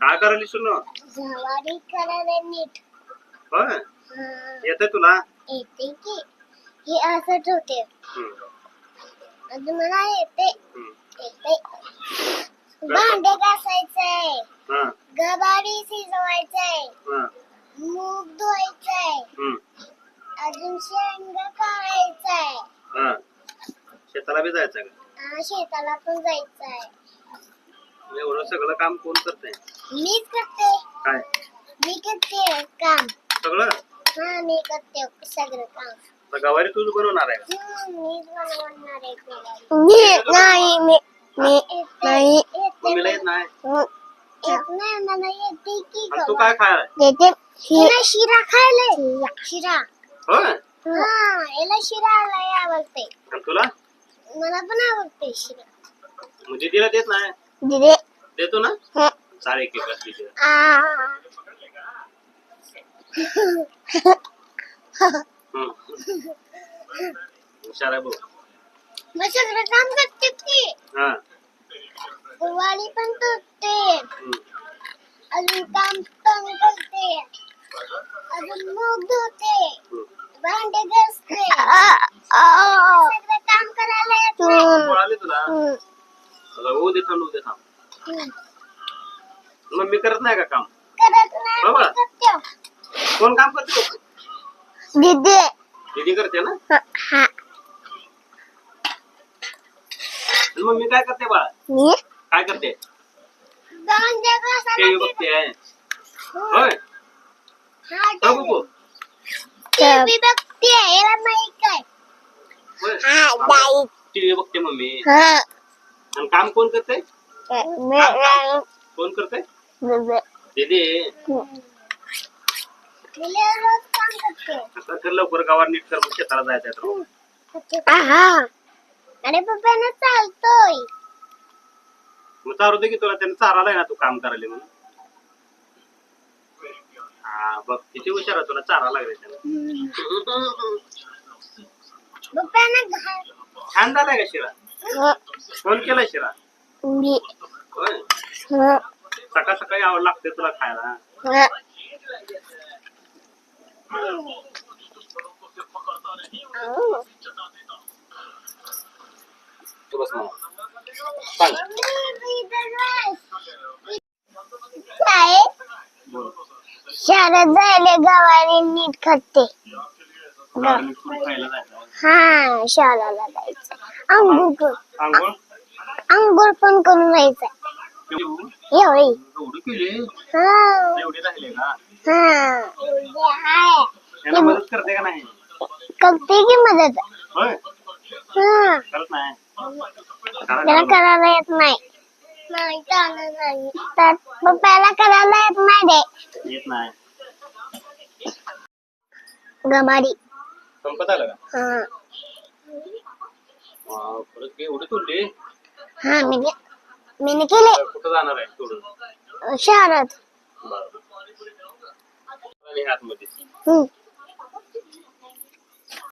काय करायली सुन? जवारी करायला नीट. होय? हा, येतंय तुला? येते की. हे असंच होते. हम्म, अजून मला येते. हम्म. येते. भांडे घासायचंय. हा, शिजवायचंय. हा, मूग धुवायचंय. हम्म, अजून शेंग काढायचंय. हा. शेताला बी जायचं का? शेताला पण जायचंय. एवढं सगळं काम कोण करतंय? मीच करते काय? मी करते काम. सगळं? हा मी करते सगळं काम. गवारी तूच बनवणार आहे हम्म, मीच बनवणार आहे. मी नाही मी मी नाही. मम्मीला येत नाही? येत नाही मला येते की आणि तू काय हिला शिरा खायला शिरा. हा याला शिरा लय आवडते. तुला? मला पण आवडते शिरा. मग दीदीला देत नाही? दिदे. देतो ना? एक दीदीला हम्म. हुशार आहे भाऊ मग सगळं काम करते की हा. वाली पण करते. अजून काम पण करते. अजून मूग धुते. भांडे घासते. सगळं काम करायला येते तुला? दे थांब दे थांब. मग मी करत नाही का काम? बाबा. कोण काम करते? दिदे. दीदी करते ना? हा. आणि मग मी काय करते बाळा? मी? काय करते? टीव्ही बघते. आहे होय. हा बघू टीव्ही. बघते. याला काय हा टीव्ही बघते मम्मी. हा. आणि काम कोण करते कोण करते दीदी आता लवकर नीट कर शेताला तर. पप्पाने चालतोय. मग चालू की तुला त्याने चारालाय ना तू काम करायला म्हणून. हा बघ किती हुशार आहे तुला चारा लागले त्याला. छान झालाय का शिरा? कोण केलाय शिरा? होय. सकाळ सकाळी आवड लागते तुला खायला. हा. तू बस सांग काय बोल शाळेत जायला गावाने नीट खाते. हा शाळेला जायचं. आंघोळ आंघोळ पण करून जायचं. एवढी. केली हा. एवढी राहिले का? हा. एवढी हाय त्यांना मदत करते का नाही? करते की मदत. होय? हा. करत नाही. त्याला करायला येत नाही. नाही चालत नाही. तर पप्पाला करायला येत नाही रे येत नाही. गमारी. संपत आलं का? हा. वाव, खरंच की एवढी तोडली हा मी मी केले तर कुठं जाणार आहे शहरात. बरं. आणि आतमध्ये. हम्म.